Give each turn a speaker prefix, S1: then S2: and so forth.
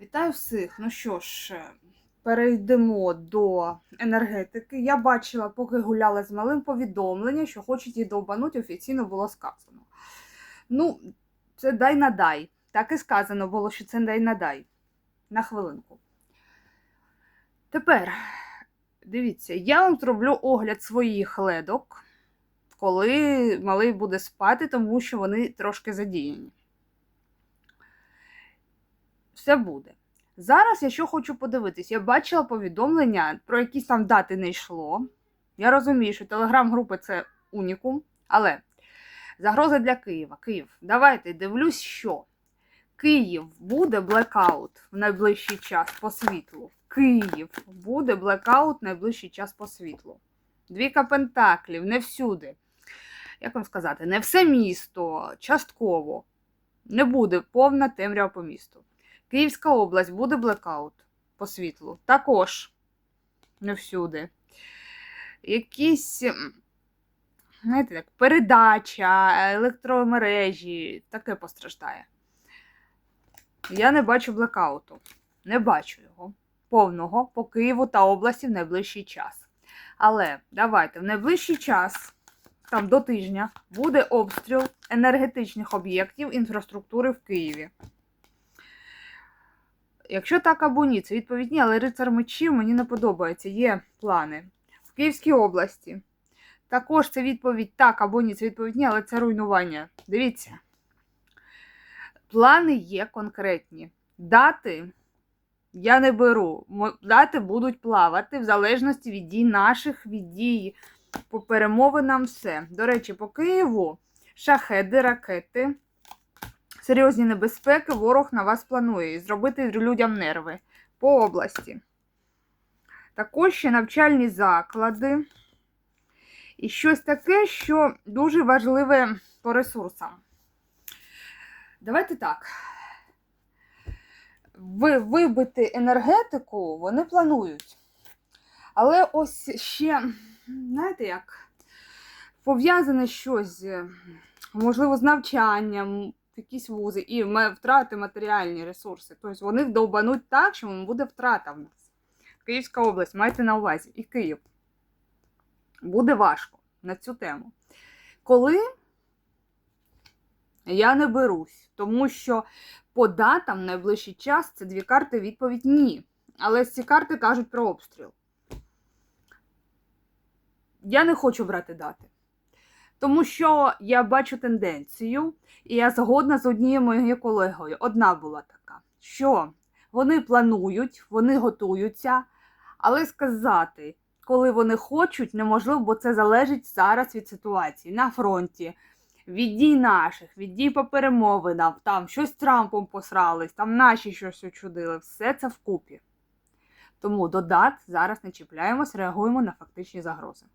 S1: Вітаю всіх. Ну що ж, е, перейдемо до енергетики. Я бачила, поки гуляла з малим повідомлення, що хочуть її довбануть, офіційно було сказано. Ну, це дай на дай. Так і сказано було, що це дай на дай. На хвилинку. Тепер, дивіться, я вам зроблю огляд своїх ледок, коли малий буде спати, тому що вони трошки задіяні все буде. Зараз я що хочу подивитись. Я бачила повідомлення, про якісь там дати не йшло. Я розумію, що телеграм-групи це унікум, але загроза для Києва. Київ, давайте дивлюсь, що Київ буде блекаут в найближчий час по світлу. Київ буде блекаут в найближчий час по світлу. Двіка пентаклів, не всюди. Як вам сказати, не все місто, частково. Не буде повна темрява по місту. Київська область буде блекаут по світлу. Також не всюди. Якісь, знаєте, так, передача, електромережі, таке постраждає. Я не бачу блекауту. Не бачу його повного по Києву та області в найближчий час. Але давайте в найближчий час, там до тижня, буде обстріл енергетичних об'єктів інфраструктури в Києві. Якщо так або ні, це відповідь ні, але рицар мечів мені не подобається. Є плани. В Київській області. Також це відповідь так або ні, це відповідь ні, але це руйнування. Дивіться. Плани є конкретні. Дати я не беру. Дати будуть плавати в залежності від дій наших, від дій по перемовинам все. До речі, по Києву шахеди, ракети серйозні небезпеки ворог на вас планує і зробити людям нерви по області. Також ще навчальні заклади. І щось таке, що дуже важливе по ресурсам. Давайте так. Ви, вибити енергетику вони планують. Але ось ще, знаєте як, пов'язане щось, е, можливо, з навчанням, якісь вузи і втрати матеріальні ресурси. Тобто вони довбануть так, що буде втрата в нас. Київська область, майте на увазі, і Київ. Буде важко на цю тему. Коли я не берусь, тому що по датам в найближчий час це дві карти відповідь ні. Але ці карти кажуть про обстріл. Я не хочу брати дати. Тому що я бачу тенденцію, і я згодна з однією моєю колегою. Одна була така, що вони планують, вони готуються, але сказати, коли вони хочуть, неможливо, бо це залежить зараз від ситуації на фронті, від дій наших, від дій по перемовинам, там щось з Трампом посрались, там наші щось учудили. Все це вкупі. Тому до зараз не чіпляємось, реагуємо на фактичні загрози.